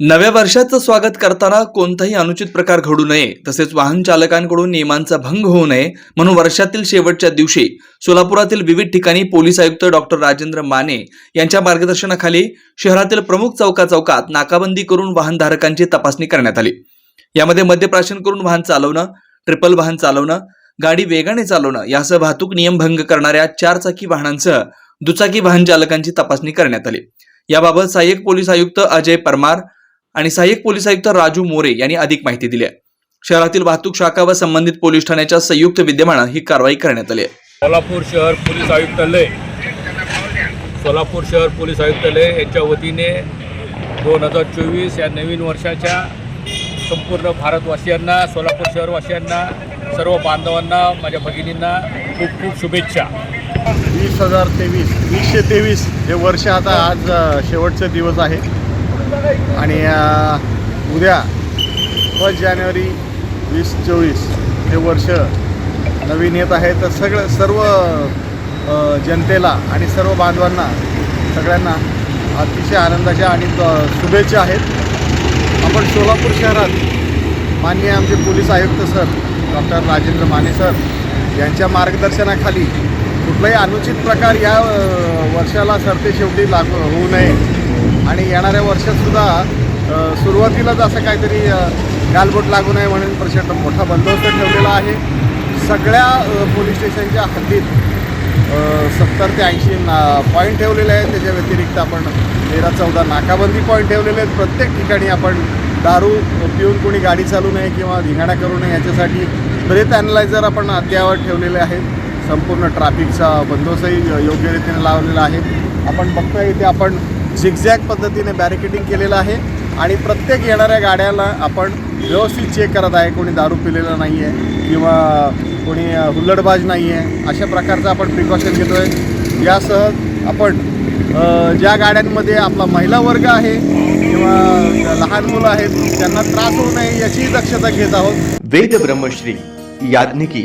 नव्या वर्षाचं स्वागत करताना कोणताही अनुचित प्रकार घडू नये तसेच वाहन चालकांकडून नियमांचा भंग होऊ नये म्हणून वर्षातील शेवटच्या दिवशी सोलापुरातील विविध ठिकाणी पोलीस आयुक्त डॉक्टर राजेंद्र माने यांच्या मार्गदर्शनाखाली शहरातील प्रमुख चौका चौकात नाकाबंदी करून वाहनधारकांची तपासणी करण्यात आली. यामध्ये मद्यप्राशन करून वाहन चालवणं ट्रिपल वाहन चालवणं गाडी वेगाने चालवणं यासह वाहतूक नियम भंग करणाऱ्या चारचाकी वाहनांसह दुचाकी वाहन चालकांची तपासणी करण्यात आली. याबाबत सहाय्यक पोलीस आयुक्त अजय परमार आणि सहाय्यक पोलीस आयुक्त राजू मोरे यांनी अधिक माहिती दिली आहे. शहरातील वाहतूक शाखा व संबंधित पोलीस ठाण्याच्या संयुक्त विद्यमानं ही कारवाई करण्यात आली आहे. सोलापूर शहर पोलीस आयुक्तालय. सोलापूर शहर पोलीस आयुक्तालय यांच्या वतीने दोन हजार चोवीस या नवीन वर्षाच्या संपूर्ण भारतवासियांना सोलापूर शहरवासियांना सर्व बांधवांना माझ्या भगिनींना खूप खूप शुभेच्छा. वीस हजार तेवीस वीसशे तेवीस हे वर्ष आता आज शेवटचे दिवस आहे. आणि उद्या फर्स्ट जानेवारी वीस चोवीस हे वर्ष नवीन येत आहे. तर सगळं सर्व जनतेला आणि सर्व बांधवांना सगळ्यांना अतिशय आनंदाच्या आणि शुभेच्छा आहेत. आपण सोलापूर शहरात माननीय आमचे पोलीस आयुक्त sir doctor Rajendra Mane sir यांच्या मार्गदर्शनाखाली कुठलाही अनुचित प्रकार या वर्षाला सरते शेवटी लागू होऊ नये. आणि येणाऱ्या वर्षातसुद्धा सुरुवातीलाच असं काहीतरी गालबोट लागू नये म्हणून प्रचंड मोठा बंदोबस्त ठेवलेला आहे. सगळ्या पोलीस स्टेशनच्या हद्दीत सत्तर ते ऐंशी ना पॉईंट ठेवलेले आहेत. त्याच्या व्यतिरिक्त आपण तेरा चौदा नाकाबंदी पॉईंट ठेवलेले आहेत. प्रत्येक ठिकाणी आपण दारू पिऊन कोणी गाडी चालू नये किंवा धिंगाणा करू नये याच्यासाठी ब्रेथ ॲनलायझर आपण अद्यावत ठेवलेले आहेत. संपूर्ण ट्रॅफिकचा बंदोबस्तही योग्य रीतीने लावलेला आहे. आपण बघतोय इथे आपण झिगझॅग पद्धतीने बॅरिकेडिंग केलेलं आहे. आणि प्रत्येक येणाऱ्या गाड्याला आपण व्यवस्थित चेक करत आहे. कोणी दारू पिलेलं नाही आहे किंवा कोणी हुल्लडबाज नाही आहे अशा प्रकारचं आपण प्रिकॉशन घेतो आहे यासह आपण ज्या गाड्यांमध्ये आपला महिला वर्ग आहे किंवा लहान मुलं आहेत त्यांना त्रास होऊ नये याचीही दक्षता घेत आहोत. वेद ब्रह्मश्री याज्ञिकी